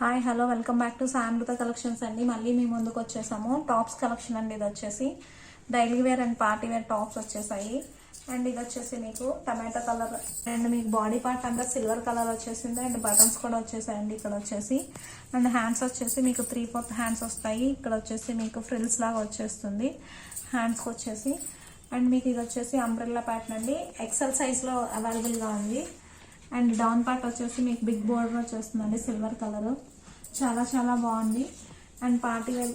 Hi hello welcome back to Samrutha collections అండి. మళ్ళీ మీ ముందుకు వచ్చేసాము. టాప్స్ కలెక్షన్ అండి ఇది వచ్చేసి daily wear and party wear tops వచ్చేసాయి. అండ్ ఇది వచ్చేసి మీకు టమాటో కలర్ అండ్ మీకు బాడీ పార్ట్ అంతా సిల్వర్ కలర్ వచ్చేసింది. అండ్ బటన్స్ కూడా వచ్చేసాయండి ఇక్కడ వచ్చేసి. అండ్ హ్యాండ్స్ వచ్చేసి మీకు త్రీ ఫోర్త్ హ్యాండ్స్ వస్తాయి. ఇక్కడ వచ్చేసి మీకు ఫ్రిల్స్ లాగా వచ్చేస్తుంది. హ్యాండ్స్కి వచ్చేసి. అండ్ మీకు ఇది వచ్చేసి అంబ్రెల్లా ప్యాటర్న్ అండి. ఎక్సెల్ సైజ్లో అవైలబుల్గా ఉంది. అండ్ డౌన్ పార్ట్ వచ్చేసి మీకు బిగ్ బోర్డర్ వచ్చేస్తుందండి సిల్వర్ కలర్. చాలా చాలా బాగుంది. అండ్ పార్టీ వేర్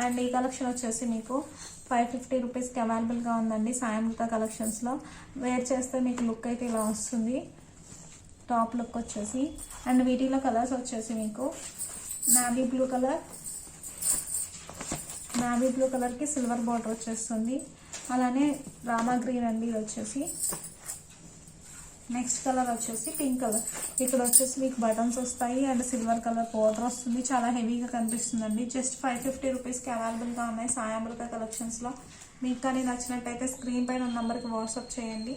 అండ్ ఈ కలెక్షన్ వచ్చేసి మీకు ఫైవ్ ఫిఫ్టీ రూపీస్కి అవైలబుల్గా ఉందండి సాయంత్ర కలెక్షన్స్లో. వేర్ చేస్తే మీకు లుక్ అయితే ఇలా వస్తుంది. టాప్ లుక్ వచ్చేసి. అండ్ వీటిలో కలర్స్ వచ్చేసి మీకు navy blue colour. Navy blue కలర్కి సిల్వర్ బార్డర్ వచ్చేస్తుంది. అలానే రామా గ్రీన్ అండి ఇది వచ్చేసి. నెక్స్ట్ కలర్ వచ్చేసి పింక్ కలర్. ఇక్కడ వచ్చేసి మీకు బటన్స్ వస్తాయి అండ్ సిల్వర్ కలర్ పౌడర్ వస్తుంది. చాలా హెవీగా కనిపిస్తుందండి. జస్ట్ ఫైవ్ ఫిఫ్టీ రూపీస్కి అవైలబుల్గా ఉన్నాయి సాయామృత కలెక్షన్స్లో. మీకు కానీ నచ్చినట్టయితే స్క్రీన్ పైన ఉన్న నెంబర్కి వాట్సాప్ చేయండి.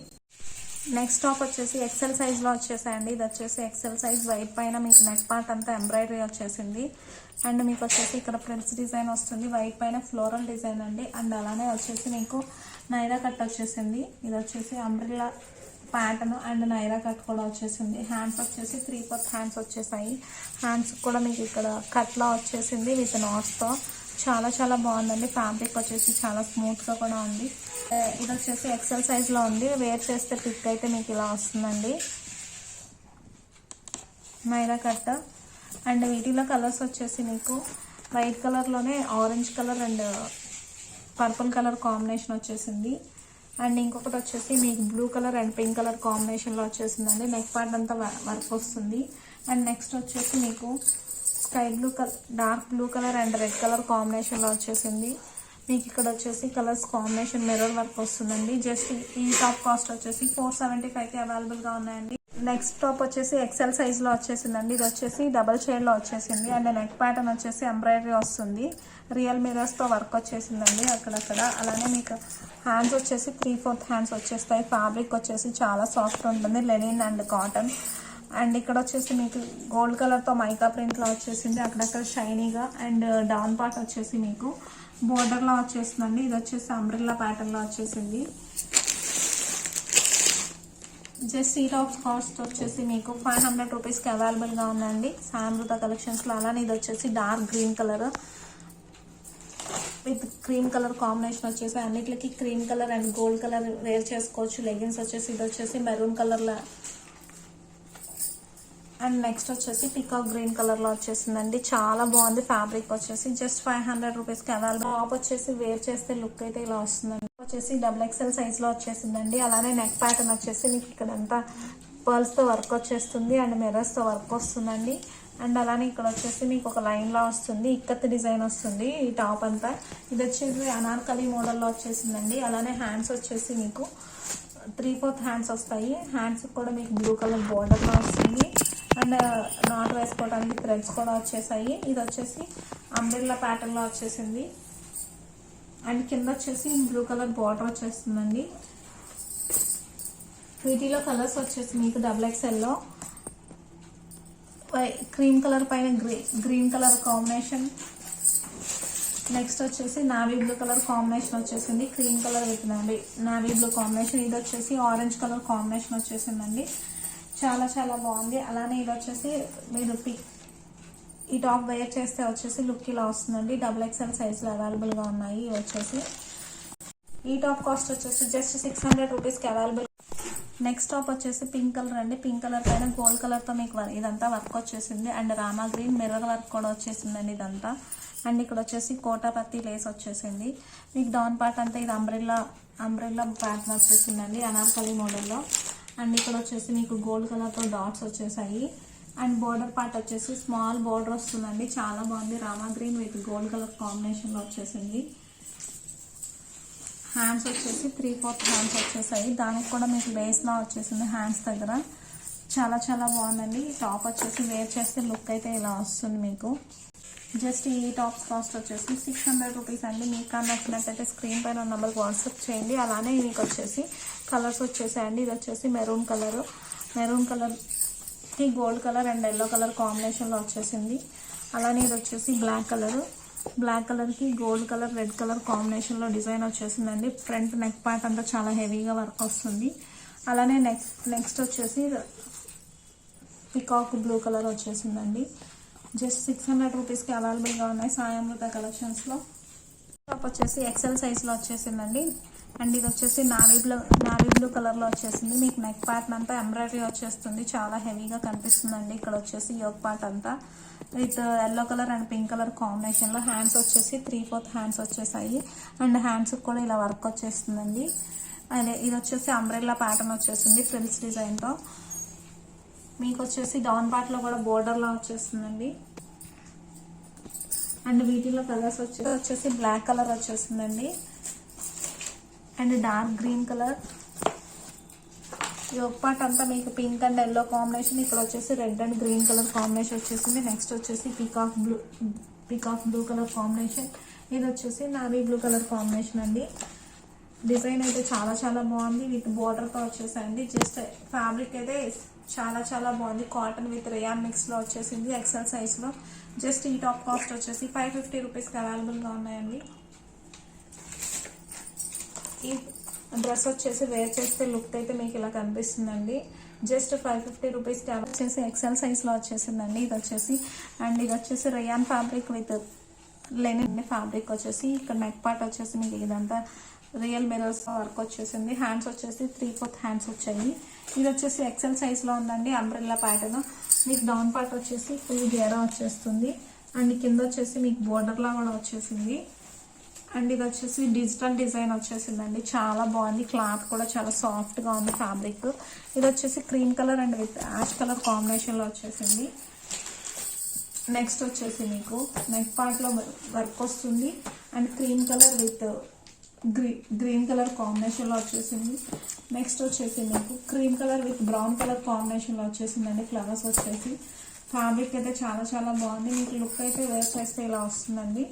నెక్స్ట్ టాప్ వచ్చేసి ఎక్సెల్ సైజ్లో వచ్చేసాయండి. ఇది వచ్చేసి ఎక్సెల్ సైజ్ వైట్ పైన మీకు నెక్ పార్ట్ అంతా ఎంబ్రాయిడరీ వచ్చేసింది. అండ్ మీకు వచ్చేసి ఇక్కడ ఫ్రిల్స్ డిజైన్ వస్తుంది. వైట్ పైన ఫ్లోరల్ డిజైన్ అండి. అండ్ అలానే వచ్చేసి మీకు నైరా కట్ వచ్చేసింది. ఇది వచ్చేసి umbrella pattern and Naira cut కూడా వచ్చేసింది. హ్యాండ్స్ వచ్చేసి త్రీ ఫోర్త్ హ్యాండ్స్ వచ్చేసాయి. హ్యాండ్స్ కూడా మీకు ఇక్కడ కట్లా వచ్చేసింది విత్ నాట్స్తో చాలా చాలా బాగుందండి. ఫ్యాబ్రిక్ వచ్చేసి చాలా స్మూత్గా కూడా ఉంది. ఇది వచ్చేసి ఎక్సెల్ సైజ్లో ఉంది. వేర్ చేస్తే పిక్ అయితే మీకు ఇలా వస్తుందండి. నైరా కట్. అండ్ వీటిలో కలర్స్ వచ్చేసి మీకు వైట్ కలర్లోనే orange colour and purple colour combination వచ్చేసింది. అండ్ ఇంకొకటి వచ్చేసి మీకు blue colour and pink colour కాంబినేషన్లో వచ్చేసిందండి. నెక్ పార్ట్ అంతా వర్క్ వస్తుంది. అండ్ నెక్స్ట్ వచ్చేసి మీకు sky blue colour dark blue colour and red colour కాంబినేషన్లో వచ్చేసింది. మీకు ఇక్కడ వచ్చేసి కలర్స్ కాంబినేషన్ మిర్రర్ వర్క్ వస్తుందండి. జస్ట్ ఈ టాప్ కాస్ట్ వచ్చేసి ఫోర్ సెవెంటీ ఫైవ్కి అవైలబుల్గా ఉన్నాయండి. నెక్స్ట్ టాప్ వచ్చేసి ఎక్సెల్ సైజ్లో వచ్చేసిందండి. ఇది వచ్చేసి డబల్ షేడ్లో వచ్చేసింది. అండ్ నెక్ ప్యాటర్న్ వచ్చేసి ఎంబ్రాయిడరీ వస్తుంది. రియల్ మిరర్స్తో వర్క్ వచ్చేసిందండి అక్కడక్కడ. అలానే మీకు హ్యాండ్స్ వచ్చేసి త్రీ ఫోర్త్ హ్యాండ్స్ వచ్చేస్తాయి. ఫ్యాబ్రిక్ వచ్చేసి చాలా సాఫ్ట్ ఉంటుంది. Lenin and cotton. అండ్ ఇక్కడ వచ్చేసి మీకు గోల్డ్ కలర్తో మైకా ప్రింట్లో వచ్చేసింది. అక్కడక్కడ షైనీగా అండ్ డౌన్ పార్ట్ వచ్చేసి మీకు బోర్డర్లో వచ్చేసిందండి. ఇది వచ్చేసి అంబ్రిల్లా ప్యాటర్న్లో వచ్చేసింది. జస్ట్ సీట్ ఆఫ్ కాస్ట్ వచ్చేసి మీకు ఫైవ్ హండ్రెడ్ రూపీస్కి అవైలబుల్గా ఉందండి. సామృత కలెక్షన్స్లో అలానే ఇది వచ్చేసి dark green colour with cream colour combination వచ్చేసి అన్నిటికి cream colour and gold colour wear చేసుకోవచ్చు. లెగిన్స్ వచ్చేసి ఇది వచ్చేసి మెరూన్ కలర్లో అండ్ నెక్స్ట్ వచ్చేసి పికాక్ గ్రీన్ కలర్లో వచ్చేసిందండి. చాలా బాగుంది ఫ్యాబ్రిక్ వచ్చేసి. జస్ట్ ఫైవ్ హండ్రెడ్ రూపీస్కి అవైలబుల్ టాప్ వచ్చేసి వేర్ చేస్తే లుక్ అయితే ఇలా వస్తుందండి. వచ్చేసి డబుల్ ఎక్స్ఎల్ సైజ్లో వచ్చేసిందండి. అలానే నెక్ ప్యాటర్న్ వచ్చేసి మీకు ఇక్కడంతా పర్ల్స్తో వర్క్ వచ్చేస్తుంది అండ్ మిర్రర్స్తో వర్క్ వస్తుందండి. అండ్ అలానే ఇక్కడ వచ్చేసి మీకు ఒక లైన్లో వస్తుంది ఇక్కత్ డిజైన్ వస్తుంది ఈ టాప్ అంతా. ఇది వచ్చేసి అనార్కలి మోడల్లో వచ్చేసిందండి. అలానే హ్యాండ్స్ వచ్చేసి మీకు త్రీ ఫోర్త్ హ్యాండ్స్ వస్తాయి. హ్యాండ్స్ కూడా మీకు బ్లూ కలర్ బోర్డర్లో వస్తుంది. అండ్ నాట్ వేసుకోవడానికి థ్రెడ్స్ కూడా వచ్చేసాయి. ఇది వచ్చేసి అంబ్రిల్లా ప్యాటర్న్లో వచ్చేసింది. అండ్ కింద వచ్చేసి బ్లూ కలర్ బార్డర్ వచ్చేస్తుందండి. వీటిలో కలర్స్ వచ్చేసి మీకు డబుల్ ఎక్స్ఎల్లో క్రీమ్ కలర్ పైన గ్రీ గ్రీన్ కలర్ కాంబినేషన్ నెక్స్ట్ వచ్చేసి నావీ బ్లూ కలర్ కాంబినేషన్ వచ్చేసింది cream colour with navy navy blue combination ఇది వచ్చేసి ఆరెంజ్ కలర్ కాంబినేషన్ వచ్చేసిందండి. చాలా చాలా బాగుంది. అలానే ఇది వచ్చేసి మీరు పిక్ ఈ టాప్ వేర్ చేస్తే వచ్చేసి లుక్ ఇలా వస్తుందండి. డబుల్ ఎక్స్ఎల్ సైజులో అవైలబుల్గా ఉన్నాయి వచ్చేసి. ఈ టాప్ కాస్ట్ వచ్చేసి జస్ట్ సిక్స్ హండ్రెడ్ రూపీస్కి అవైలబుల్ నెక్స్ట్ టాప్ వచ్చేసి పింక్ కలర్ అండి. పింక్ కలర్ పైన గోల్డ్ కలర్తో మీకు వర్- ఇదంతా వర్క్ వచ్చేసింది. And Rama green mirror work కూడా వచ్చేసిందండి ఇదంతా. అండ్ ఇక్కడ వచ్చేసి కోటాపత్తి లేస్ వచ్చేసింది. మీకు డౌన్ పార్ట్ అంతా ఇది అంబ్రెల్లా అంబ్రెల్లా ప్యాటర్న్ వచ్చేసిందండి. అనార్కలి మోడల్లో అండ్ ఇక్కడ వచ్చేసి మీకు గోల్డ్ కలర్తో డాట్స్ వచ్చేసాయి. అండ్ బోర్డర్ పార్ట్ వచ్చేసి స్మాల్ బోర్డర్ వస్తుందండి. చాలా బాగుంది. Rama green with gold colour కాంబినేషన్లో వచ్చేసింది. హ్యాండ్స్ వచ్చేసి త్రీ ఫోర్త్ హ్యాండ్స్ వచ్చేసాయి. దానికి కూడా మీకు బేస్లా వచ్చేసింది హ్యాండ్స్ దగ్గర. చాలా చాలా బాగుందండి. ఈ టాప్ వచ్చేసి వేర్ చేస్తే లుక్ అయితే ఇలా వస్తుంది మీకు. జస్ట్ ఈ టాప్స్ కాస్ట్ వచ్చేసి సిక్స్ హండ్రెడ్ రూపీస్ అండి. మీకు కానీ నచ్చినట్టయితే స్క్రీన్ పైన నెంబర్కి వాట్సాప్ చేయండి. అలానే మీకు వచ్చేసి కలర్స్ వచ్చేసాయండి. ఇది వచ్చేసి మెరూన్ కలర్ మెరూన్ కలర్ కి gold colour and yellow colour కాంబినేషన్లో వచ్చేసింది. అలానే ఇది వచ్చేసి బ్లాక్ కలర్. బ్లాక్ కలర్కి గోల్డ్ కలర్ రెడ్ కలర్ కాంబినేషన్లో డిజైన్ వచ్చేసిందండి. ఫ్రంట్ నెక్ పార్ట్ అంతా చాలా హెవీగా వర్క్ వస్తుంది. అలానే నెక్స్ట్ నెక్స్ట్ వచ్చేసి పికాక్ బ్లూ కలర్ వచ్చేసిందండి. జస్ట్ సిక్స్ హండ్రెడ్ రూపీస్కి అవైలబుల్గా ఉన్నాయి సాయంమృత కలెక్షన్స్లో. టాప్ వచ్చేసి ఎక్సెల్ సైజ్లో వచ్చేసిందండి. అండ్ ఇది వచ్చేసి నావీ బ్లూ నావీ బ్లూ కలర్లో వచ్చేసింది. మీకు నెక్ పార్ట్ అంతా ఎంబ్రాయిడరీ వచ్చేస్తుంది. చాలా హెవీగా కనిపిస్తుందండి. ఇక్కడ వచ్చేసి యోగ్ పార్ట్ అంతా. With yellow colour and pink colour కాంబినేషన్లో హ్యాండ్స్ వచ్చేసి త్రీ ఫోర్త్ హ్యాండ్స్ వచ్చేసాయి. అండ్ హ్యాండ్స్ కూడా ఇలా వర్క్ వచ్చేస్తుందండి. అదే ఇది వచ్చేసి అంబ్రెల్లా ప్యాటర్న్ వచ్చేసింది ఫ్రిల్స్ డిజైన్తో మీకు వచ్చేసి డౌన్ పార్ట్లో కూడా బోర్డర్లా వచ్చేస్తుందండి. అండ్ వీటిలో కలర్స్ వచ్చేసి వచ్చేసి బ్లాక్ కలర్ వచ్చేసిందండి అండ్ డార్క్ గ్రీన్ కలర్. ఈ ఒక పార్ట్ అంతా మీకు పింక్ అండ్ ఎల్లో కాంబినేషన్. ఇక్కడ వచ్చేసి red and green colour combination వచ్చేసింది. నెక్స్ట్ వచ్చేసి peacock blue peacock blue colour combination. ఇది వచ్చేసి నావీ బ్లూ కలర్ కాంబినేషన్ అండి. డిజైన్ అయితే చాలా చాలా బాగుంది. విత్ బోర్డర్తో వచ్చేసండి జస్ట్ ఫ్యాబ్రిక్ అయితే చాలా చాలా బాగుంది. కాటన్ విత్ రేయాన్ మిక్స్లో వచ్చేసింది. ఎక్సెల్ సైజ్లో జస్ట్ ఈ టాప్ కాస్ట్ వచ్చేసి ఫైవ్ ఫిఫ్టీ రూపీస్కి అవైలబుల్గా ఉన్నాయండి. ఈ డ్రెస్ వచ్చేసి వేర్ చేస్తే లుక్ అయితే మీకు ఇలా కనిపిస్తుందండి. జస్ట్ ఫైవ్ ఫిఫ్టీ రూపీస్కి వచ్చేసి ఎక్సెల్ సైజ్లో వచ్చేసిందండి. ఇది వచ్చేసి అండ్ ఇది వచ్చేసి rayon fabric with linen fabric వచ్చేసి. ఇక్కడ నెక్ పార్ట్ వచ్చేసి మీకు ఇదంతా రియల్ మిరర్స్ వర్క్ వచ్చేసింది. హ్యాండ్స్ వచ్చేసి త్రీ ఫోర్త్ హ్యాండ్స్ వచ్చాయి. ఇది వచ్చేసి ఎక్సెల్ సైజ్లో ఉందండి. Umbrella pattern. మీకు డౌన్ పార్ట్ వచ్చేసి ఫుల్ గేరా వచ్చేస్తుంది. అండ్ కింద వచ్చేసి మీకు బోర్డర్లా కూడా వచ్చేసింది. అండ్ ఇది వచ్చేసి డిజిటల్ డిజైన్ వచ్చేసిందండి. చాలా బాగుంది. క్లాత్ కూడా చాలా సాఫ్ట్గా ఉంది ఫ్యాబ్రిక్ ఇది వచ్చేసి cream colour and with ash colour కాంబినేషన్లో వచ్చేసింది. నెక్స్ట్ వచ్చేసి మీకు నెక్ పార్ట్లో వర్క్ వస్తుంది. And cream colour with గ్రీ green colour కాంబినేషన్లో వచ్చేసింది. నెక్స్ట్ వచ్చేసి మీకు cream colour with brown colour కాంబినేషన్లో వచ్చేసిందండి. ఫ్లవర్స్ వచ్చేసి. ఫ్యాబ్రిక్ అయితే చాలా చాలా బాగుంది. మీకు లుక్ అయితే వేర్ చేస్తే ఇలా వస్తుందండి.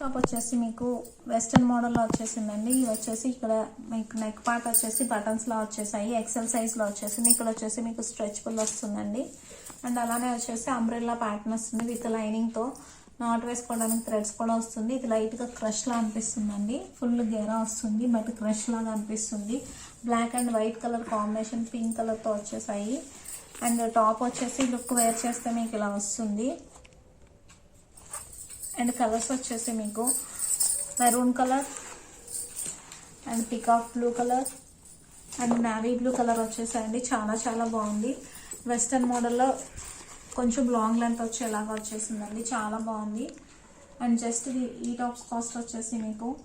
టాప్ వచ్చేసి మీకు వెస్ట్రన్ మోడల్లో వచ్చేసిందండి. ఇవి వచ్చేసి ఇక్కడ మీకు నెక్ పార్ట్ వచ్చేసి బటన్స్లో వచ్చేసాయి. ఎక్సెల్ సైజ్లో వచ్చేసింది ఇక్కడ వచ్చేసి మీకు స్ట్రెచ్బుల్ వస్తుందండి. అండ్ అలానే వచ్చేసి అంబ్రెల్లా ప్యాటర్న్ వస్తుంది విత్ లైనింగ్తో నాట్ వేసుకోవడానికి థ్రెడ్స్ కూడా వస్తుంది. ఇది లైట్గా క్రష్లా అనిపిస్తుందండి. ఫుల్ గేరా వస్తుంది బట్ క్రష్ లాగా అనిపిస్తుంది. Black and white colour combination pink కలర్తో వచ్చేసాయి. అండ్ టాప్ వచ్చేసి లుక్ వేర్ చేస్తే మీకు ఇలా వస్తుంది. అండ్ కలర్స్ వచ్చేసి మీకు maroon colour and peacock blue colour and navy blue colour వచ్చేసాయండి. చాలా చాలా బాగుంది. వెస్టర్న్ మోడల్లో కొంచెం లాంగ్ లెంత్ వచ్చేలాగా వచ్చేసిందండి. చాలా బాగుంది. అండ్ జస్ట్ ఇది ఈ టాప్స్ కాస్ట్ వచ్చేసి మీకు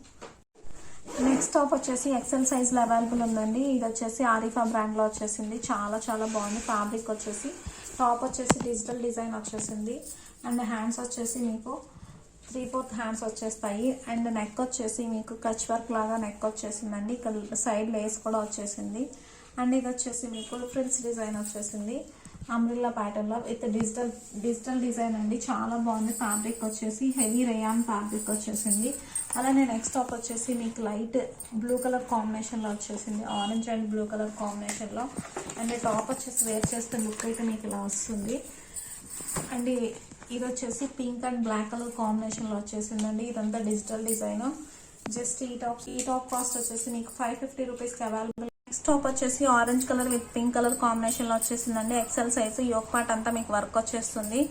నెక్స్ట్ టాప్ వచ్చేసి ఎక్సెల్ సైజ్లో అవైలబుల్ ఉందండి. ఇది వచ్చేసి ఆరిఫా బ్రాండ్లో వచ్చేసింది. చాలా చాలా బాగుంది. ఫ్యాబ్రిక్ వచ్చేసి టాప్ వచ్చేసి డిజిటల్ డిజైన్ వచ్చేసింది. అండ్ హ్యాండ్స్ వచ్చేసి మీకు త్రీ ఫోర్త్ హ్యాండ్స్ వచ్చేస్తాయి. అండ్ నెక్ వచ్చేసి మీకు కచ్ వర్క్ లాగా నెక్ వచ్చేసిందండి. ఇక్కడ సైడ్ లేస్ కూడా వచ్చేసింది. అండ్ ఇది వచ్చేసి మీకు ఫ్రిల్స్ డిజైన్ వచ్చేసింది. అంబ్రిల్లా ప్యాటర్న్లో విత్ డిజిటల్ డిజిటల్ డిజైన్ అండి. చాలా బాగుంది. ఫ్యాబ్రిక్ వచ్చేసి హెవీ రేయాన్ ఫ్యాబ్రిక్ వచ్చేసింది. అలానే నెక్స్ట్ టాప్ వచ్చేసి మీకు లైట్ బ్లూ కలర్ కాంబినేషన్లో వచ్చేసింది. ఆరెంజ్ అండ్ బ్లూ కలర్ కాంబినేషన్లో అండ్ టాప్ వచ్చేసి వేర్ చేస్తే లుక్ అయితే మీకు ఇలా వస్తుంది. అండ్ ఇది వచ్చేసి పింక్ అండ్ బ్లాక్ కలర్ కాంబినేషన్లో వచ్చేసిందండి. ఇదంతా డిజిటల్ డిజైన్. జస్ట్ ఈ టాప్ ఈ టాప్ కాస్ట్ వచ్చేసి మీకు ఫైవ్ ఫిఫ్టీ రూపీస్కి అవైలబుల్. నెక్స్ట్ టాప్ వచ్చేసి orange colour with pink colour కాంబినేషన్లో వచ్చేసిందండి. ఎక్సెల్ సైజ్ యోక్ పార్ట్ అంతా మీకు వర్క్ వచ్చేస్తుంది.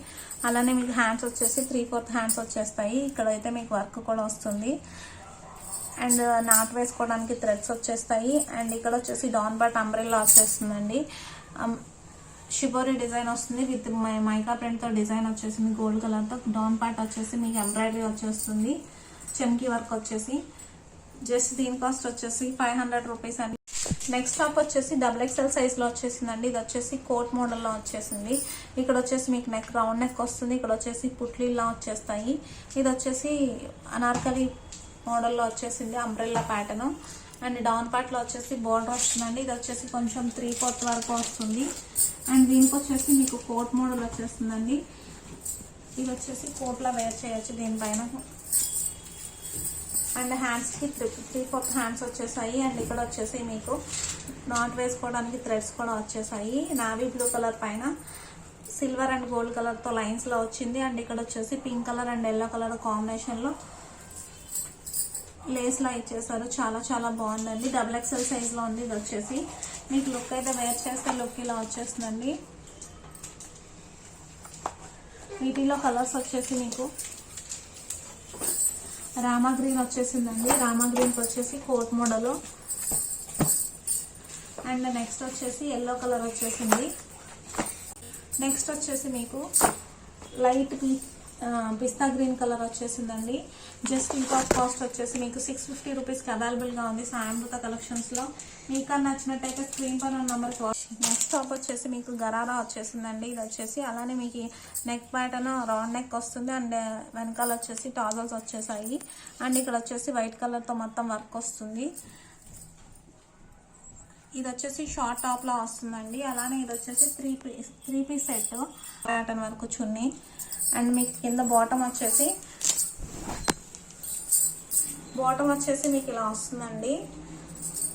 అలానే మీకు హ్యాండ్స్ వచ్చేసి త్రీ ఫోర్త్ హ్యాండ్స్ వచ్చేస్తాయి. ఇక్కడ అయితే మీకు వర్క్ కూడా వస్తుంది. అండ్ నాట్ వేసుకోవడానికి థ్రెడ్స్ వచ్చేస్తాయి. అండ్ ఇక్కడ వచ్చేసి డాన్ బట్ అంబ్రెల్లా వచ్చేస్తుందండి. షిబోరి డిజైన్ వస్తుంది విత్ మైకా ప్రింట్తో డిజైన్ వచ్చేసింది. గోల్డ్ కలర్తో డౌన్ పార్ట్ వచ్చేసి మీకు ఎంబ్రాయిడరీ వచ్చేస్తుంది. చెమ్కి వర్క్ వచ్చేసి జస్ట్ దీని కాస్ట్ వచ్చేసి ఫైవ్ హండ్రెడ్ రూపీస్ అండి. నెక్స్ట్ టాప్ వచ్చేసి డబుల్ ఎక్స్ఎల్ సైజ్లో వచ్చేసిందండి. ఇది వచ్చేసి కోట్ మోడల్లో వచ్చేసింది. ఇక్కడ వచ్చేసి మీకు నెక్ రౌండ్ నెక్ వస్తుంది. ఇక్కడ వచ్చేసి పుట్లీలా వచ్చేస్తాయి. ఇది వచ్చేసి అనార్కలి మోడల్లో వచ్చేసింది అంబ్రెల్లా ప్యాటర్న్. అండ్ డౌన్ పార్ట్లో వచ్చేసి బోర్డర్ వస్తుందండి ఇది వచ్చేసి కొంచెం త్రీ ఫోర్త్ వరకు వస్తుంది. అండ్ దీనికి వచ్చేసి మీకు కోట్ మోడల్ వచ్చేస్తుందండి. ఇది వచ్చేసి కోట్లా వేర్ చేయొచ్చు దీనిపైన. అండ్ హ్యాండ్స్కి త్రీ త్రీ ఫోర్త్ హ్యాండ్స్ వచ్చేసాయి. అండ్ ఇక్కడ వచ్చేసి మీకు నాట్ వేసుకోవడానికి థ్రెడ్స్ కూడా వచ్చేసాయి. నావీ బ్లూ కలర్ పైన సిల్వర్ అండ్ గోల్డ్ కలర్తో లైన్స్లో వచ్చింది. అండ్ ఇక్కడ వచ్చేసి pink colour and yellow colour కాంబినేషన్లో లేస్లా ఇచ్చేసారు. చాలా చాలా బాగుందండి. డబుల్ ఎక్స్ఎల్ సైజ్లో ఉంది ఇది వచ్చేసి మీకు లుక్ అయితే వేర్ చేస్తే లుక్ ఇలా వచ్చేస్తుందండి. వీటిలో కలర్స్ వచ్చేసి మీకు రామా గ్రీన్ వచ్చేసిందండి. రామా గ్రీన్కి వచ్చేసి కోట్ మోడల్ అండ్ నెక్స్ట్ వచ్చేసి ఎల్లో కలర్ వచ్చేసింది. నెక్స్ట్ వచ్చేసి మీకు లైట్ పీచ్ పిస్తా గ్రీన్ కలర్ వచ్చేసిందండి. జస్ట్ ఇంకా కాస్ట్ వచ్చేసి మీకు సిక్స్ ఫిఫ్టీ రూపీస్కి అవైలబుల్గా ఉంది సాయంత్రత కలెక్షన్స్లో మీకు నచ్చినట్టయితే స్క్రీన్ పైన నెంబర్ నెక్స్ట్ టాప్ వచ్చేసి మీకు గరారా వచ్చేసిందండి. ఇది వచ్చేసి అలానే మీకు నెక్ ప్యాటర్న్ రౌండ్ నెక్ వస్తుంది. అండ్ వెనకాల వచ్చేసి టాజల్స్ వచ్చేసాయి. అండ్ ఇక్కడ వచ్చేసి వైట్ కలర్తో మొత్తం వర్క్ వస్తుంది. ఇది వచ్చేసి షార్ట్ టాప్ లా వస్తుందండి. అలానే ఇది వచ్చేసి three piece three piece set. Pattern వరకు చున్నీ. అండ్ మీకు కింద బాటమ్ వచ్చేసి బాటమ్ వచ్చేసి మీకు ఇలా వస్తుందండి.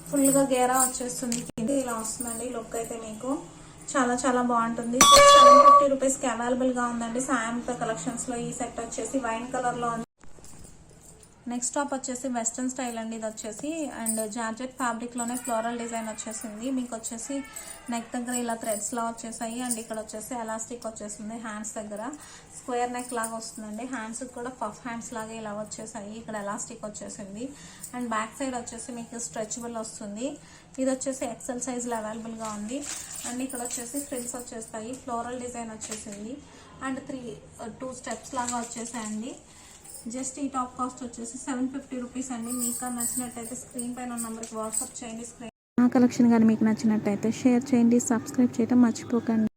ఫుల్గా గేరా వచ్చేస్తుంది. కింద ఇలా వస్తుందండి. లుక్ అయితే మీకు చాలా చాలా బాగుంటుంది. సెవెన్ ఫిఫ్టీ రూపీస్కి అవైలబుల్గా ఉందండి. సాయంత్ర కలెక్షన్స్లో ఈ సెట్ వచ్చేసి వైన్ కలర్లో ఉంది. నెక్స్ట్ టాప్ వచ్చేసి వెస్ట్రన్ స్టైల్ అండి ఇది వచ్చేసి. అండ్ జార్జెట్ ఫ్యాబ్రిక్లోనే ఫ్లోరల్ డిజైన్ వచ్చేసింది. మీకు వచ్చేసి నెక్ దగ్గర ఇలా థ్రెడ్స్ లా వచ్చేసాయి. అండ్ ఇక్కడ వచ్చేసి ఎలాస్టిక్ వచ్చేసింది హ్యాండ్స్ దగ్గర. స్క్వేర్ నెక్ లాగా వస్తుందండి. హ్యాండ్స్ కూడా పఫ్ హ్యాండ్స్ లాగా ఇలా వచ్చేసాయి. ఇక్కడ ఎలాస్టిక్ వచ్చేసింది. అండ్ బ్యాక్ సైడ్ వచ్చేసి మీకు స్ట్రెచబుల్ వస్తుంది. ఇది వచ్చేసి ఎక్సెల్ సైజ్లో అవైలబుల్గా ఉంది. అండ్ ఇక్కడ వచ్చేసి ఫ్రిల్స్ వచ్చేస్తాయి. ఫ్లోరల్ డిజైన్ వచ్చేసింది. అండ్ త్రీ టూ స్టెప్స్ లాగా వచ్చేసాయండి. జస్ట్ ఈ టాప్ కాస్ట్ వచ్చేసి సెవెన్ ఫిఫ్టీ రూపీస్ అండి. మీకు నచ్చినట్టయితే స్క్రీన్ పైన నెంబర్కి వాట్సాప్ చేయండి. స్క్రీన్ నా కలెక్షన్ కానీ మీకు నచ్చినట్టయితే షేర్ చేయండి సబ్స్క్రైబ్ చేయడం మర్చిపోకండి.